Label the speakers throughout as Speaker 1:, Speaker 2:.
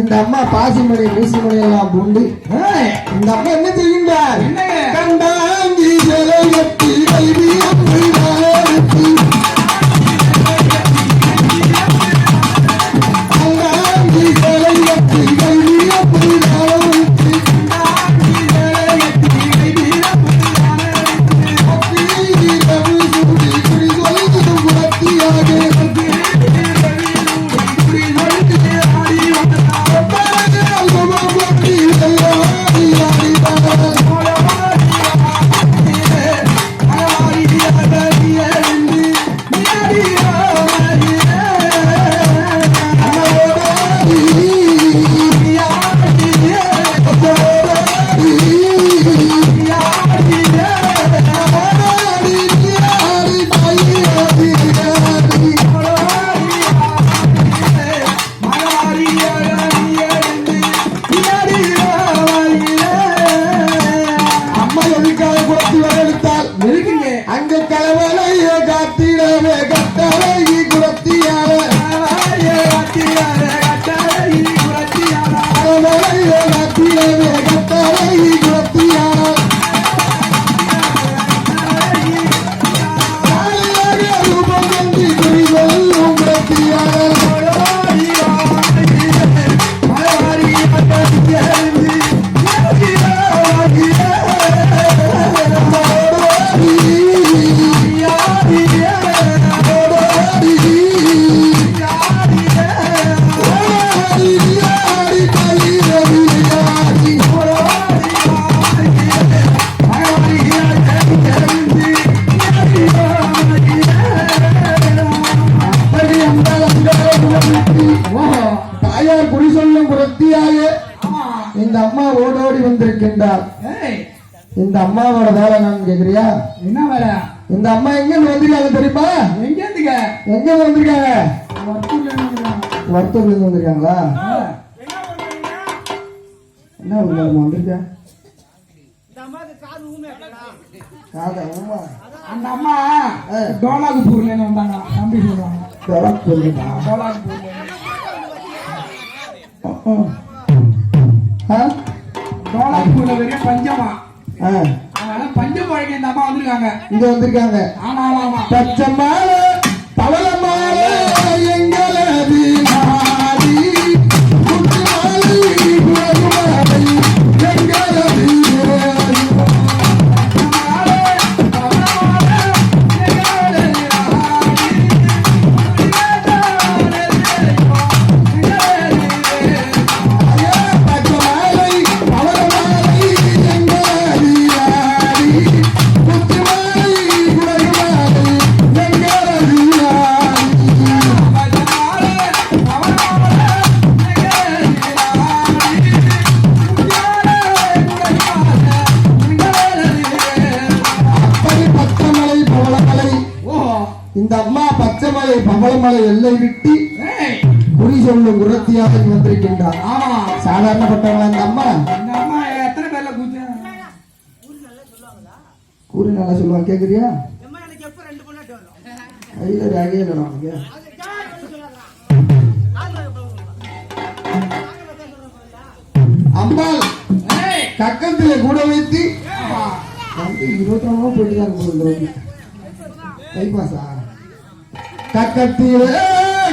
Speaker 1: இந்த அம்மா பாசிமணி மீசிமணி எல்லாம் பூண்டு. இந்த அம்மா என்ன செய்கின்றார்? கண்டாங்கி சிலையத்தி கல்வி Let. இந்த அம்மா ஓடோடி வந்திருக்கின்றார். இந்த அம்மாவோட வேலை நான் கேக்குறியா?
Speaker 2: என்ன வேற
Speaker 1: இந்த அம்மா எங்க இருந்து வந்திருக்காங்க தெரியுமா?
Speaker 2: எங்க இருந்துங்க
Speaker 1: எங்க இருந்து வந்திருக்காங்க? வருத்தூர்ல இருந்து வந்திருக்காங்களா? என்ன உங்களுக்கு வந்திருக்க? காதா ஆமா
Speaker 2: அந்த அம்மா டோலாகுப்பூர்ல இருந்து வந்தாங்க. தம்பி சொல்றாங்க
Speaker 1: டெவலப் பண்ணிட்டா
Speaker 2: டோலாகுப்பூர்ல
Speaker 1: ஆ
Speaker 2: அதனால பஞ்சம் வழங்க இந்த அம்மா வந்திருக்காங்க.
Speaker 1: இங்க வந்திருக்காங்க.
Speaker 2: ஆமா ஆமா ஆமா
Speaker 1: பச்சை இந்த அம்மா பச்சைமலை பவளமலை எல்லை விட்டு குறி சொல்லும் குரத்தியாக வந்திருக்கின்றார். சாதாரணப்பட்டவங்க இந்த அம்மா. கூறி நல்லா சொல்லுவாங்க கேக்குறியா? கையில ரகையில உனக்கு. அம்மாள் கக்கத்துல கூட வைத்து இருபத்தி நாலு போயிட்டு தான் இருக்கும் கக்கத்திலே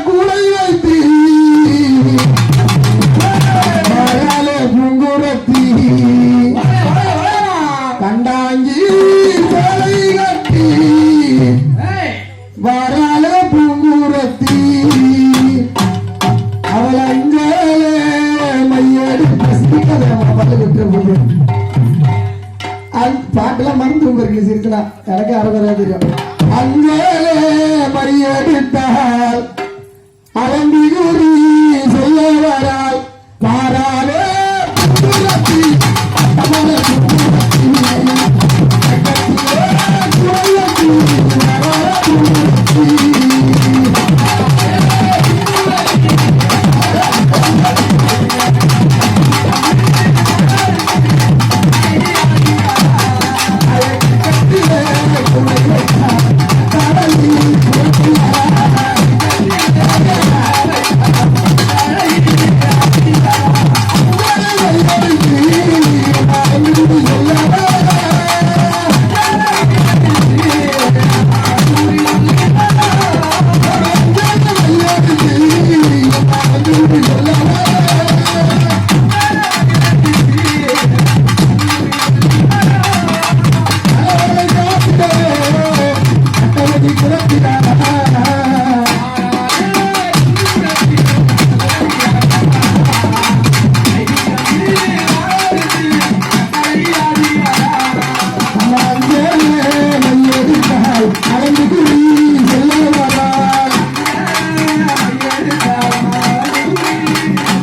Speaker 1: கூடை வைத்து. மயாலே பூங்குரத்தி. கண்டாங்கி சேலை கட்டி. வரால பூங்குரத்தி. அவள் அஞ்சாலே மையடி பசிக்கதை விட்டு பாட்டெல்லாம் மறந்து உங்களுக்கு சிரிக்கலாம். எனக்கு அறுபது தெரியும். அங்கே மரியடித்தால்